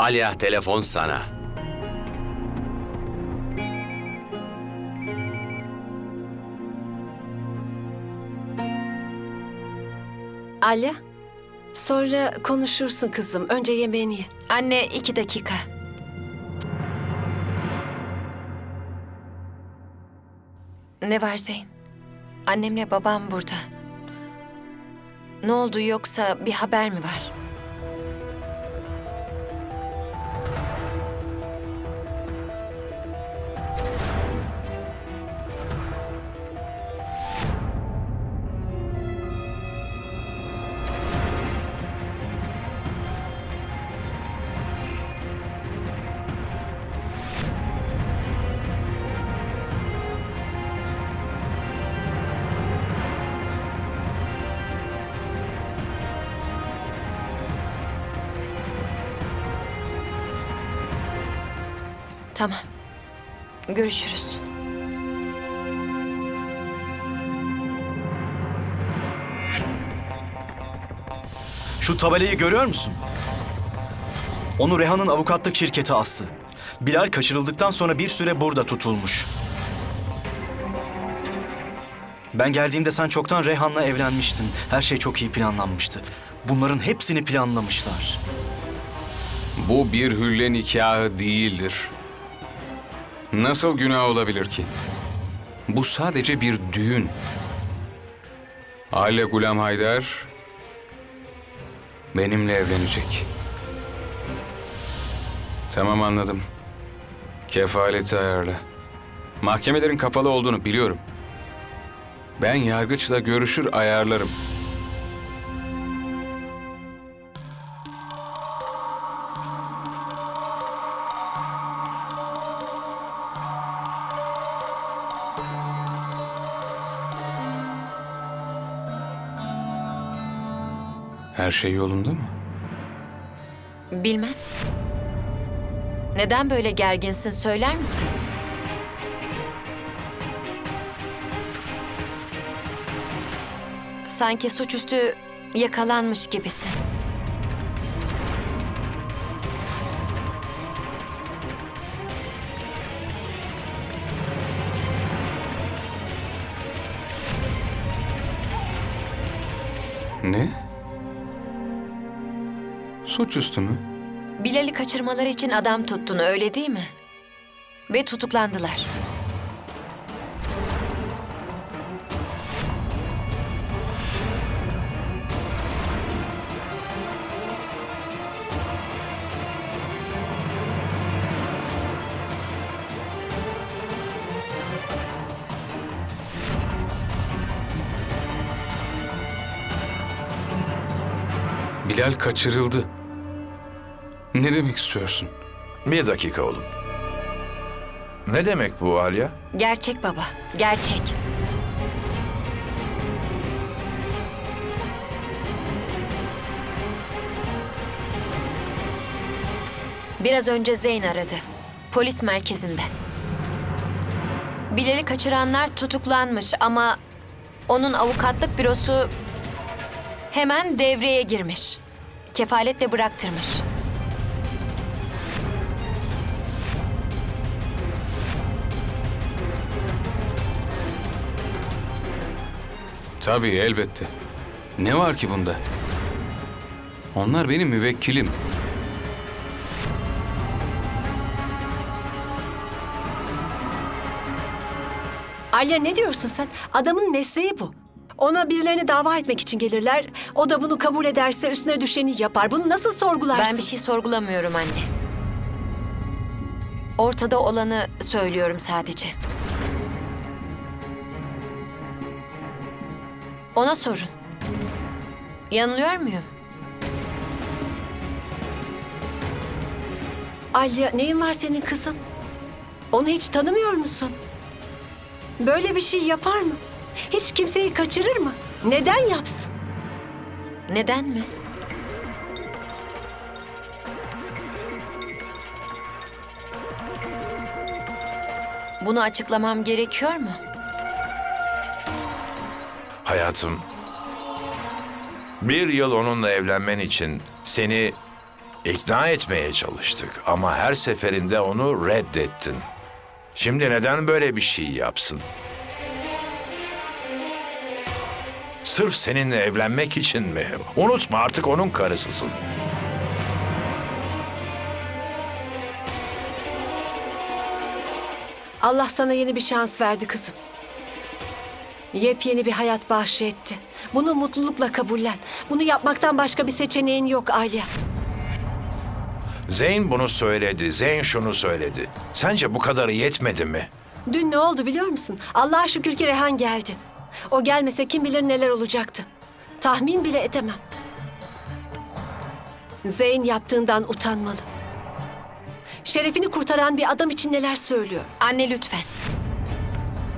Alya telefon sana. Alya, sonra konuşursun kızım. Önce yemeğini ye. Anne iki dakika. Ne var Zeyn? Annemle babam burada. Ne oldu yoksa bir haber mi var? Tamam. Görüşürüz. Şu tabelayı görüyor musun? Onu Reha'nın avukatlık şirketi astı. Bilal kaçırıldıktan sonra bir süre burada tutulmuş. Ben geldiğimde sen çoktan Rehan'la evlenmiştin. Her şey çok iyi planlanmıştı. Bunların hepsini planlamışlar. Bu bir hülle nikahı değildir. Nasıl günah olabilir ki? Bu sadece bir düğün. Aile Gulam Haydar benimle evlenecek. Tamam anladım. Kefaleti ayarla. Mahkemelerin kapalı olduğunu biliyorum. Ben yargıçla görüşür ayarlarım. Her şey yolunda mı? Bilmem. Neden böyle gerginsin söyler misin? Sanki suçüstü yakalanmış gibisin. Ne? Suçüstü mü? Bilal'i kaçırmaları için adam tuttun öyle değil mi? Ve tutuklandılar. Bilal kaçırıldı. Ne demek istiyorsun? Bir dakika oğlum. Ne demek bu Alya? Gerçek baba, gerçek. Biraz önce Zeyn aradı. Polis merkezinde. Bilal'i kaçıranlar tutuklanmış ama onun avukatlık bürosu hemen devreye girmiş. Kefaletle bıraktırmış. Tabii elbette. Ne var ki bunda? Onlar benim müvekkilim. Alya ne diyorsun sen? Adamın mesleği bu. Ona birilerini dava etmek için gelirler. O da bunu kabul ederse üstüne düşeni yapar. Bunu nasıl sorgularsın? Ben bir şey sorgulamıyorum anne. Ortada olanı söylüyorum sadece. Ona sorun. Yanılıyor muyum? Alya neyin var senin kızım? Onu hiç tanımıyor musun? Böyle bir şey yapar mı? Hiç kimseyi kaçırır mı? Neden yapsın? Neden mi? Bunu açıklamam gerekiyor mu? Hayatım. Bir yıl onunla evlenmen için seni İkna etmeye çalıştık ama her seferinde onu reddettin. Şimdi neden böyle bir şey yapsın? Sırf seninle evlenmek için mi? Unutma artık onun karısısın. Allah sana yeni bir şans verdi kızım. Yepyeni bir hayat bahşetti. Bunu mutlulukla kabullen. Bunu yapmaktan başka bir seçeneğin yok Alya. Zeyn bunu söyledi, Zeyn şunu söyledi. Sence bu kadarı yetmedi mi? Dün ne oldu biliyor musun? Allah'a şükür ki Rehan geldi. O gelmese kim bilir neler olacaktı. Tahmin bile edemem. Zeyn yaptığından utanmalı. Şerefini kurtaran bir adam için neler söylüyor. Anne lütfen.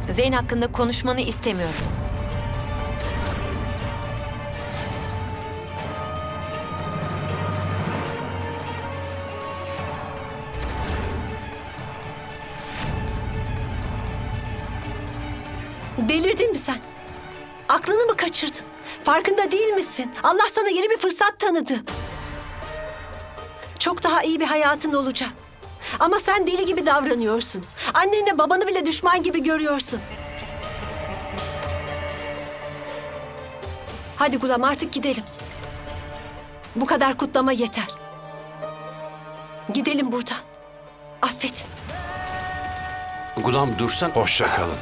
Zeyn hakkında konuşmanı istemiyorum. Delirdin mi sen? Aklını mı kaçırdın? Farkında değil misin? Allah sana yeni bir fırsat tanıdı. Çok daha iyi bir hayatın olacak. Ama sen deli gibi davranıyorsun. Annenle babanı bile düşman gibi görüyorsun. Hadi Gulam artık gidelim. Bu kadar kutlama yeter. Gidelim buradan. Affetin. Gulam dursan. Hoşça kalın.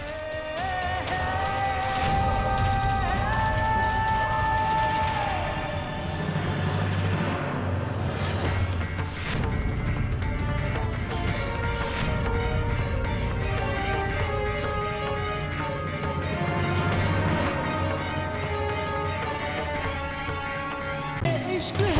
aşkı.